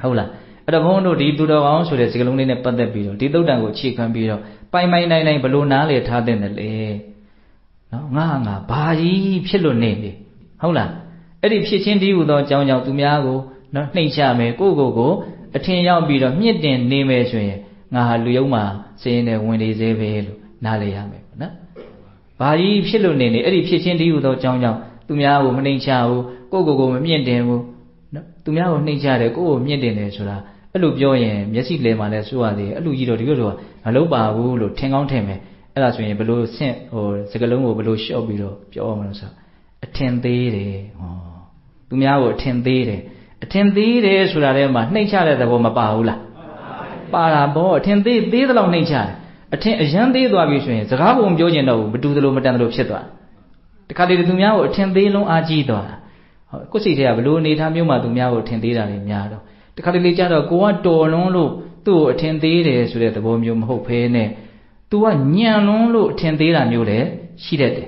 ဟုတ်လားအဲ့တော့ဘုန်းတို့ဒီသူတော်ကောင်းဆိုတဲ့စကားလုံးလေးနဲ့ပတ်သက်ပြီးတော့ဒီသုတ်တန်ကိုခြေခံပြီးတော့ပိုင်ပိုင်နိုင်နိုင်ဘလို့နားလေထားတဲ့တယ်လေနော်ငါငါဘာကြီးဖြစ်လို့နေလေဟုတ်လားအဲ့ဒီဖြစ်ချင်းဒီဟူသောအကြောင်းကြောင့်သူများကိုနော်နှိမ်ချမယ်ကိုယ့်ကိုယ်ကိုအထင်ရောက်ပြီးတော့မြင့်တင်နေမယ်ဆိုရင်ငါဟာလူယုံမှာစင်းနေဝင်နေသေးပဲလို့နားလေရမယ်နော်ဘာကြီးဖြစ်လို့နေနေအဲ့ဒီဖြစ်ချင်းဒီဟူသောအကြောင်းကြောင့်သူများကိုမနှိမ်ချဘူးကိုယ့်ကိုယ်ကိုမမြင့်တင်ဘူး နော်သူများကိုနှိမ်ချတယ်ကိုယ့်ကိုမြင့်တင်တယ်ဆိုတာအဲ့လိုပြောရင်မျက်စိလဲမှာလဲစိုးရသေးအဲ့လိုကြီးတော့ဒီလိုတော့မလုပ်ပါဘူးလို့ထင်ကောင်းထင်မယ်အဲ့ဒါဆိုရင်ဘလို့ဆင့်ဟိုစကလုံးကိုဘလို့လျှော့ပြီးတော့ပြောအောင်လို့ဆိုအထင်သေးတယ်ဟောသူများကိုအထင်သေးတယ်အထင်သေးတယ်ဆိုတာထဲမှာနှိမ့်ချတဲ့သဘောမပါဘူးလားပါတာဘောအထင်သေးသေးသလောက်နှိမ့်ချတယ်အထင်အရန်သေးသွားပြီဆိုရင်စကားပုံပြောကျင်တော့ဘူးမတူသလိုမတန်သလိုဖြစ်သွားတခါတည်းသူများကိုအထင်သေးလုံးအားကြီးသွားတာ ဟုတ်ကိုယ်စိတ်ထဲကဘလို့အနေထားမျိုးမှသူများကိုအထင်သေးတာတွေများတော့တခါတလေကြတော့ကိုကတော်လွန်းလို့သူ့ကိုအထင်သေးတယ်ဆိုတဲ့သဘောမျိုးမဟုတ်ဘဲနဲ့ तू ကညံလွန်းလို့အထင်သေးတာမျိုးလည်းရှိတတ်တယ်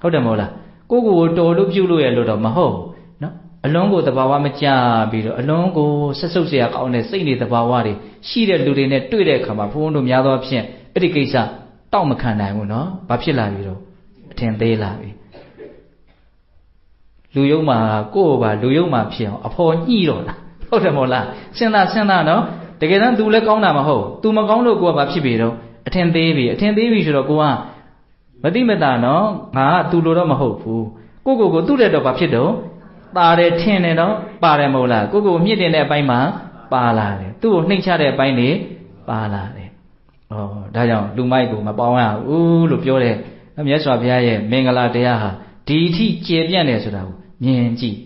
ဟုတ်တယ်မဟုတ်လားကိုကိုကိုတော်လို့ပြုလို့ရလို့တော့မဟုတ်နော်အလုံးကိုတဘာဝမကြပြီးတော့အလုံးကိုဆက်ဆုပ်เสียကောင်းတဲ့စိတ်နေတဘာဝတွေရှိတဲ့လူတွေနဲ့တွေ့တဲ့အခါမှာဘုန်းဘုန်းတို့များသောအားဖြင့်အဲ့ဒီကိစ္စတောက်မခံနိုင်ဘူးနော်ဘာဖြစ်လာပြီတော့အထင်သေးလာပြီ လူယုံမှာကိုယ့်ဘာလူယုံမှာဖြစ်အောင်အဖော်ညှိတော့လားဟုတ်တယ်မို့လားစဉ်းစားစဉ်းစားနော်တကယ်တမ်း तू လည်းကောင်းတာမဟုတ် तू မကောင်းလို့ကိုကဘာဖြစ်ပြီတော့အထင်သေးပြီအထင်သေးပြီဆိုတော့ကိုကမတိမတာနော်ငါက तू လိုတော့မဟုတ်ဘူးကိုကိုကိုသူ့တဲ့တော့ဘာဖြစ်တော့ตาတယ်ထင်တယ်တော့ပါတယ်မဟုတ်လားကိုကိုမြင့်တင်တဲ့အပိုင်းမှာပါလာတယ်သူ့ကိုနှိမ့်ချတဲ့အပိုင်းတွေပါလာတယ်ဩဒါကြောင့်လူမိုက်ကိုမပေါင်းရဘူးလို့ပြောတယ်မြတ်စွာဘုရားရဲ့မင်္ဂလာတရားဟာ ဒီအထိကျေပြန့်တယ်ဆိုတာကိုမြင်ကြည့်